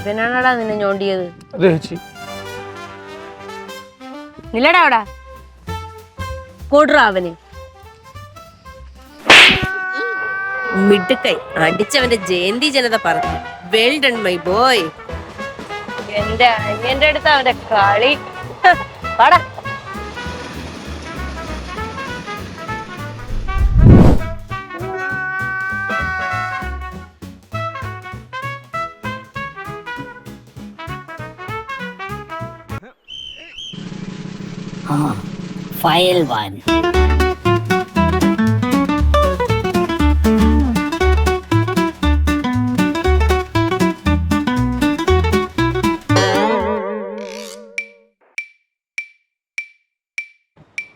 ഇവനാണടാ നിന്നെ ഞോണ്ടിയത്? അതെ ചേച്ചി. നില്ലടാ അവിടെ. കൊടുറാ അവന്. മിടുക്കൈ അടിച്ചവന്റെ ജയന്തി ജനത പറഞ്ഞു. വെൽ ഡൺ മൈ ബോയ് എന്റെ അനിയന്റെ അടുത്ത് അവന്റെ കളി. ഹ്, വാടാ File 1.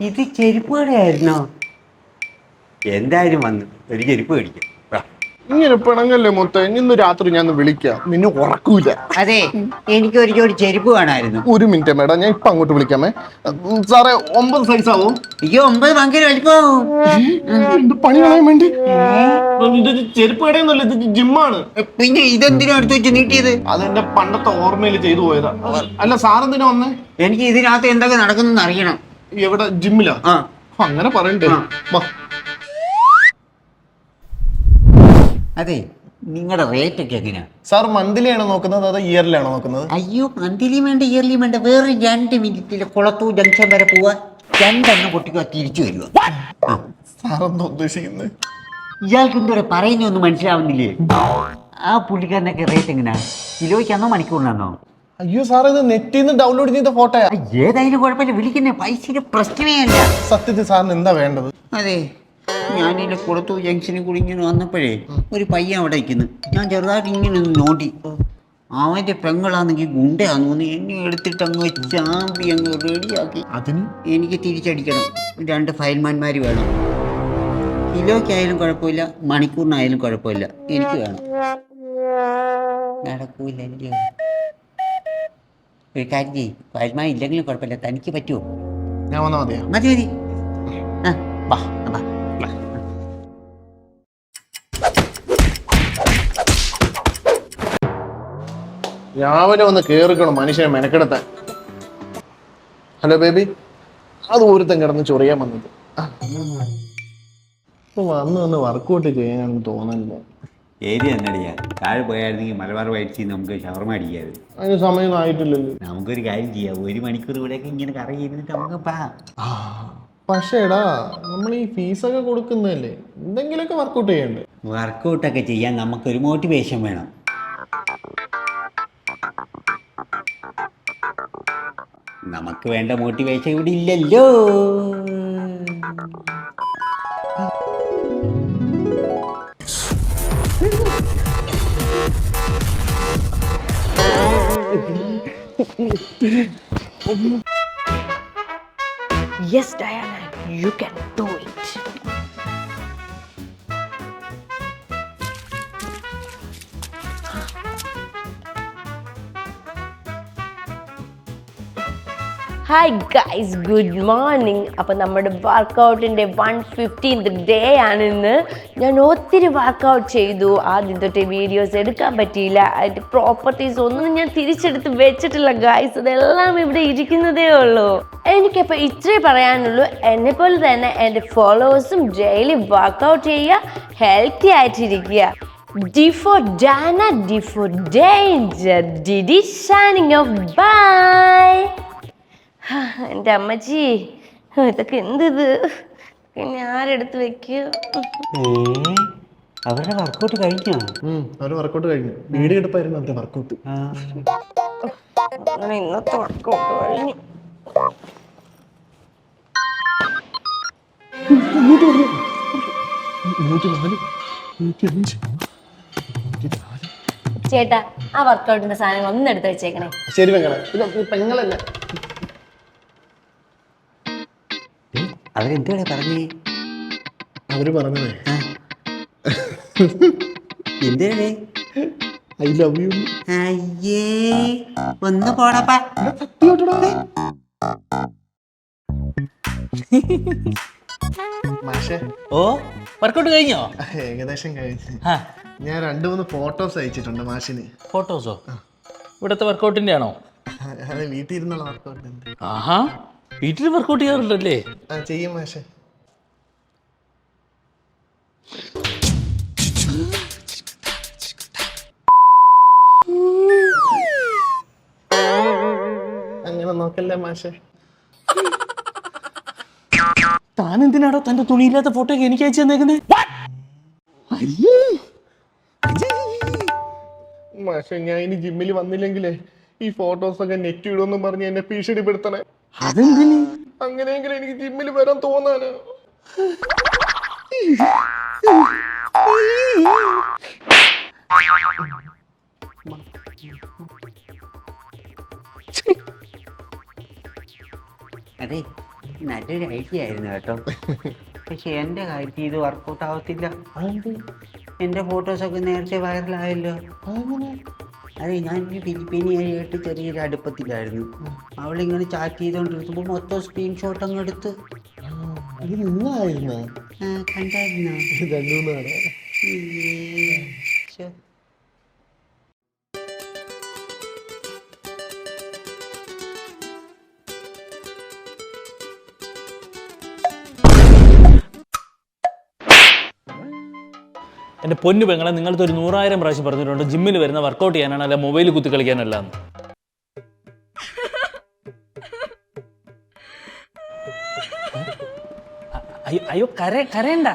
ഇത് ചെരുപ്പ് കടയായിരുന്നോ എന്തായാലും വന്നു ഒരു ചെരുപ്പ് മേടിക്കാം. ഇങ്ങനെ പിണങ്ങല്ലേ മൊത്തം? ഇന്ന് രാത്രി ഞാൻ വിളിക്കാം. നിന്നെ ഉറക്കൂല. അതെ എനിക്ക് ഒരു ജോഡി ചെരുപ്പ് വേണമായിരുന്നു ഒരു മിനിറ്റ് മേഡം ഞാൻ ഇപ്പൊ അങ്ങോട്ട് വിളിക്കാമേ. സാറേ ഒമ്പത് സൈസ് ആവും അയ്യോ ഒമ്പത് ഭയങ്കര വലിപ്പമാവും. എന്ത് പണി കളയാൻ വേണ്ടി? ഇത് ചെരുപ്പ് കടയൊന്നുമല്ല ഇത് ജിമ്മാണ്. പിന്നെ ഇതെന്തിനാ എടുത്ത് വെച്ച് നീട്ടിയത്? അതെന്റെ പണ്ടത്തെ ഓർമ്മയിൽ ചെയ്തു പോയതാ. അല്ല സാറെന്തിനാ വന്നേ? എനിക്ക് ഇതിനകത്ത് എന്തൊക്കെ നടക്കുന്നെന്ന് അറിയണം. എവിടെ? ജിമ്മിലാ? അങ്ങനെ പറയണ്ടേ. അതെ നിങ്ങളുടെ റേറ്റ് ഒക്കെ എങ്ങനെയാ സാർ മന്ത്ലി ആണോ നോക്കുന്നത് അതോ ഇയർലി ആണോ നോക്കുന്നത്? അയ്യോ മന്ത്ലിയും വേണ്ട ഇയർലി വേണ്ട. വേറെ രണ്ട് മിനിറ്റിൽ കുളത്തൂ ജംഗ്ഷൻ വരെ പോവാ. രണ്ടെണ്ണം പൊട്ടിക്കുക തിരിച്ചു വരിക ആ. സാർ എന്താ ഉദ്ദേശിക്കുന്നത് ഇയാൾക്ക് എന്തോടെ പറയുന്നൊന്നും മനസ്സിലാവുന്നില്ലേ? ആ പുള്ളിക്കാരനൊക്കെ റേറ്റ് എങ്ങനെയാ കിലോയ്ക്കാണോ മണിക്കൂറിനാണോ അയ്യോ സാർ ഇത് നെറ്റിൽ നിന്ന് ഡൗൺലോഡ് ചെയ്ത ഫോട്ടോയാ ഏതായാലും കുഴപ്പമില്ല. വിളിക്കുന്ന പൈസയുടെ പ്രശ്നമേ അല്ല. സത്യത്തിൽ സാറിന് എന്താ വേണ്ടത്? അതെ ഞാനില്ല കുളത്തൂർ ജംഗ്ഷനിൽ കൂടി ഇങ്ങനെ വന്നപ്പോഴേ ഒരു പയ്യൻ അവിടെ ഇരിക്കുന്നു ഞാൻ ചെറുതായിട്ട് ഇങ്ങനെ ഒന്ന് നോട്ടി അവന്റെ പെങ്ങളാണെങ്കിൽ ഗുണ്ടയാന്ന് തോന്നി എന്നെ എടുത്തിട്ട് അങ്ങ് ചാമ്പി അങ്ങ് റെഡിയാക്കി. അതിന്? എനിക്ക് തിരിച്ചടിക്കണം. രണ്ട് ഫയൽമാന്മാർ വേണം. കിലോയ്ക്കായാലും കുഴപ്പമില്ല മണിക്കൂറിനായാലും കുഴപ്പമില്ല. എനിക്ക് വേണം. നടക്കൂല ഒരു കാര്യം ചെയ്യ്. ഫയൽമാൻ ഇല്ലെങ്കിലും കുഴപ്പമില്ല. തനിക്ക് പറ്റുമോ? ഞാൻ വന്നാൽ മതിയോ? മതി മതി. ആ വാ. രാവിലെ വന്ന് കേറിക്കണം മനുഷ്യനെ മെനക്കെടുത്താൻ. ഹലോ ബേബി അത് ഒരുത്തം കിടന്ന് ചൊറിയാൻ വന്നത്. വന്ന് വന്ന് വർക്കൗട്ട് ചെയ്യാനാണ് തോന്നുന്നില്ല ഏരി എന്നടിയാ താഴെ പോയായിരുന്നെങ്കിൽ മലബാർ വൈറ്റ്സിൽ നമുക്ക് ഷവർമ അടിക്കാറ് അതിന് സമയം ആയിട്ടില്ലല്ലോ. നമുക്കൊരു കാര്യം ചെയ്യാം. ഒരു മണിക്കൂർ ഇവിടെയൊക്കെ ഇങ്ങനെ കറി ചെയ്തിട്ട് നമുക്ക് പാ. പക്ഷേടാ നമ്മൾ ഈ ഫീസൊക്കെ കൊടുക്കുന്നതല്ലേ? എന്തെങ്കിലുമൊക്കെ വർക്കൗട്ട് ചെയ്യണ്ടേ? വർക്കൗട്ടൊക്കെ ചെയ്യാൻ നമുക്കൊരു മോട്ടിവേഷൻ വേണം. നമുക്ക് വേണ്ട മോട്ടിവേഷൻ ഇവിടെ ഇല്ലല്ലോ. Yes Diana you do it hi guys good morning അപ്പോൾ നമ്മുടെ വർക്കൗട്ടിന്റെ വൺ ഫിഫ്റ്റീൻത് ഡേ ആണ് ഇന്ന്. ഞാൻ ഒത്തിരി വർക്കൗട്ട് ചെയ്തു. ആദ്യം തൊട്ട് വീഡിയോസ് എടുക്കാൻ പറ്റിയില്ല. അതിന്റെ പ്രോപ്പർട്ടീസ് ഒന്നും ഞാൻ തിരിച്ചെടുത്ത് വെച്ചിട്ടില്ല ഗൈസ് ഇതെല്ലാം ഇവിടെ ഇരിക്കുന്നതേ ഉള്ളൂ. എനിക്കപ്പോൾ ഇത്രേ പറയാനുള്ളൂ. എന്നെപ്പോലെ തന്നെ എന്റെ ഫോളോവേഴ്സും ഡെയിലി വർക്കൗട്ട് ചെയ്യുക ഹെൽത്തി ആയിട്ടിരിക്കുക. D for Dana D for danger D D signing off bye എന്റെ അമ്മച്ചി ഇതൊക്കെ എന്ത് ഇത് പിന്നെ ആരെടുത്ത് വെക്കുക അവരുടെ വർക്കൗട്ട് കഴിഞ്ഞോ? അവരുടെ വർക്കൗട്ട് കഴിഞ്ഞു. വീഡിയോ എടുപ്പായിരുന്നു അവരുടെ വർക്കൗട്ട്. ഇന്നത്തെ വർക്കൗട്ട് കഴിഞ്ഞു. ചേട്ടാ ആ വർക്കൗട്ടിന്റെ സാധനങ്ങൾ ഒന്ന് എടുത്ത് വെച്ചേക്കണേ. ശരി പെങ്ങളെ ഇത് പെങ്ങളല്ല? അവരെന്തുവാ പറഞ്ഞേ? അവർ പറഞ്ഞതേ. എന്താണ് ഐ ലവ് യു അയ്യേ ഒന്ന് പോടപ്പാ. മാഷെ. ഓ വർക്കൗട്ട് കഴിഞ്ഞോ? ഏകദേശം കഴിഞ്ഞു. ആ. ഞാൻ രണ്ട് മൂന്ന് ഫോട്ടോസ് അയച്ചിട്ടുണ്ട് മാഷിന്. ഫോട്ടോസോ ഇവിടുത്തെ വർക്കൗട്ടിന്റെ ആണോ അത് വീട്ടിൽ ഇരുന്നുള്ള വർക്കൗട്ട് ഉണ്ട്. ആഹാ. വീട്ടിൽ വർക്കൗട്ട് ചെയ്യാറുണ്ടല്ലേ? ആ ചെയ്യും മാഷെ. അങ്ങനെ നോക്കല്ലേ മാഷെ. താൻ എന്തിനാടോ തന്റെ തുണിയില്ലാത്ത ഫോട്ടോ ഒക്കെ എനിക്ക് അയച്ചു തന്നേക്കുന്നത് മാഷെ ഞാൻ ഇനി ജിമ്മിൽ വന്നില്ലെങ്കിലേ ഈ ഫോട്ടോസ് ഒക്കെ നെറ്റ് ഇടുമെന്നും പറഞ്ഞ് എന്നെ ഭീഷണിപ്പെടുത്തണേ. അതെന്തിന്? അങ്ങനെയെങ്കിലും എനിക്ക് ജിമ്മിൽ വരാൻ തോന്നാന്. അതെ നല്ലൊരു ഐഡിയ ആയിരുന്നു കേട്ടോ. പക്ഷെ എന്റെ കാര്യത്തിൽ ഇത് വർക്കൗട്ട് ആവത്തില്ല. എന്റെ ഫോട്ടോസൊക്കെ നേരത്തെ വൈറലായല്ലോ അതെ ഞാൻ ഫിലിപ്പീനിയായിട്ട് ചെറിയൊരു അടുപ്പത്തിലായിരുന്നു. അവളിങ്ങനെ ചാറ്റ് ചെയ്തുകൊണ്ടിരിക്കുമ്പോൾ മൊത്തം സ്ക്രീൻഷോട്ട് അങ്ങ് എടുത്ത്. ആ, കണ്ടായിരുന്നോ? രണ്ടു മൂന്ന് എന്റെ പൊന്നു പെങ്ങളെ നിങ്ങളുടെ ഒരു നൂറായിരം പ്രാവശ്യം പറഞ്ഞിട്ടുണ്ട് ജിമ്മിൽ വരുന്ന വർക്കൗട്ട് ചെയ്യാനാണ് അല്ല മൊബൈൽ കുത്തി കളിക്കാനല്ല അയ്യോ കര കരയണ്ട.